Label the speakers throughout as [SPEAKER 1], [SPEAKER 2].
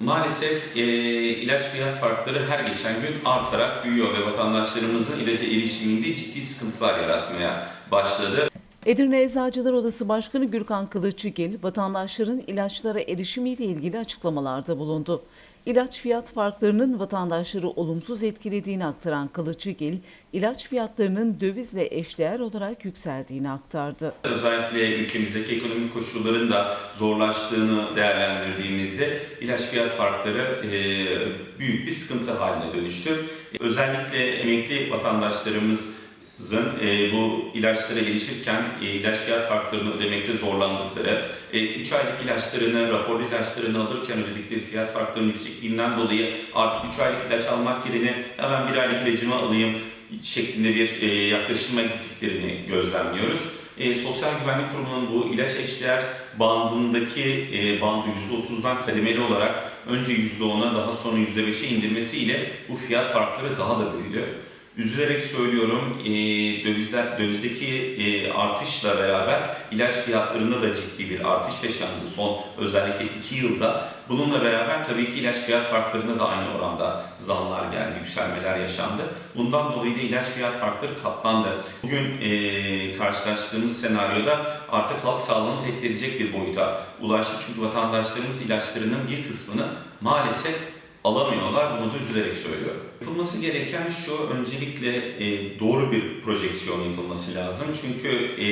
[SPEAKER 1] Maalesef e, ilaç fiyat farkları her geçen gün artarak büyüyor ve vatandaşlarımızın ilaca erişiminde ciddi sıkıntılar yaratmaya başladı.
[SPEAKER 2] Edirne Eczacılar Odası Başkanı Gürkan Kılıçgil, vatandaşların ilaçlara erişimiyle ilgili açıklamalarda bulundu. İlaç fiyat farklarının vatandaşları olumsuz etkilediğini aktaran Kılıçgil, ilaç fiyatlarının dövizle eşdeğer olarak yükseldiğini aktardı.
[SPEAKER 1] Özellikle ülkemizdeki ekonomik koşulların da zorlaştığını değerlendirdiğimizde ilaç fiyat farkları e, büyük bir sıkıntı haline dönüştü. Özellikle emekli vatandaşlarımızın e, bu ilaçlara erişirken e, ilaç fiyat farklarını ödemekte zorlandıkları, 3 aylık ilaçlarını, raporlu ilaçlarını alırken ödedikleri fiyat farklarının yüksekliğinden dolayı artık 3 aylık ilaç almak yerine hemen 1 aylık ilacımı alayım şeklinde bir e, yaklaşıma gittiklerini gözlemliyoruz. E, Sosyal Güvenlik Kurumu'nun bu ilaç eşdeğer bandındaki e, bandı %30'dan kademeli olarak önce %10'a daha sonra %5'e indirmesiyle bu fiyat farkları daha da büyüdü. Üzülerek söylüyorum e, dövizler, dövizdeki e, artışla beraber ilaç fiyatlarında da ciddi bir artış yaşandı son özellikle 2 yılda. Bununla beraber tabii ki ilaç fiyat farklarında da aynı oranda zamlar geldi, yükselmeler yaşandı. Bundan dolayı da ilaç fiyat farkları katlandı. Bugün e, karşılaştığımız senaryoda artık halk sağlığını tehdit edecek bir boyuta ulaştı. Çünkü vatandaşlarımız ilaçlarının bir kısmını maalesef alamıyorlar. Bunu da üzülerek söylüyorum. Yapılması gereken şu, öncelikle e, doğru bir projeksiyon yapılması lazım. Çünkü e,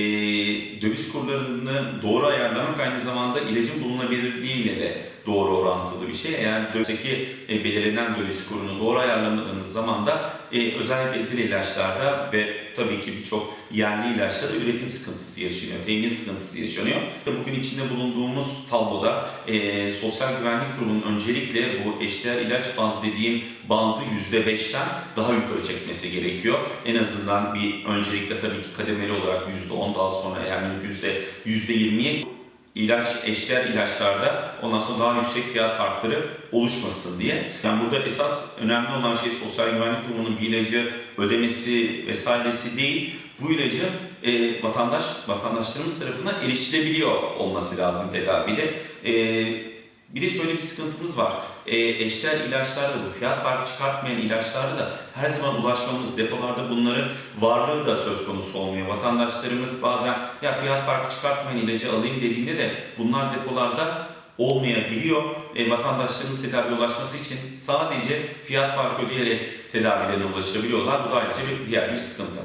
[SPEAKER 1] döviz kurlarını doğru ayarlamak aynı zamanda ilacın bulunabilirliğiyle de doğru orantılı bir şey. Eğer dövizdeki e, belirlenen döviz kurunu doğru ayarlamadığınız zaman da e, özellikle etil ilaçlarda ve tabii ki birçok yerli ilaçlarda üretim sıkıntısı yaşanıyor, temin sıkıntısı yaşanıyor. Bugün içinde bulunduğumuz tabloda e, Sosyal Güvenlik Kurumu'nun öncelikle bu eşdeğer ilaç bandı dediğim bandı %5'ten daha yukarı çekmesi gerekiyor. En azından bir öncelikle tabii ki kademeli olarak %10 daha sonra eğer mümkünse %20'ye ilaç, eşdeğer ilaçlarda ondan sonra daha yüksek fiyat farkları oluşmasın diye. Yani burada esas önemli olan şey Sosyal Güvenlik Kurumu'nun bir ilacı ödemesi vesairesi değil. Bu ilacın e, vatandaş vatandaşlarımız tarafından erişilebiliyor olması lazım tedavide. E, bir de şöyle bir sıkıntımız var. E, eşdeğer ilaçlarda bu fiyat farkı çıkartmayan ilaçlarda da her zaman ulaşmamız depolarda bunların varlığı da söz konusu olmuyor. Vatandaşlarımız bazen ya fiyat farkı çıkartmayan ilacı alayım dediğinde de bunlar depolarda olmayabiliyor. E, vatandaşlarımız tedaviye ulaşması için sadece fiyat farkı ödeyerek tedavilerine ulaşabiliyorlar. Bu da ayrıca bir diğer bir sıkıntı.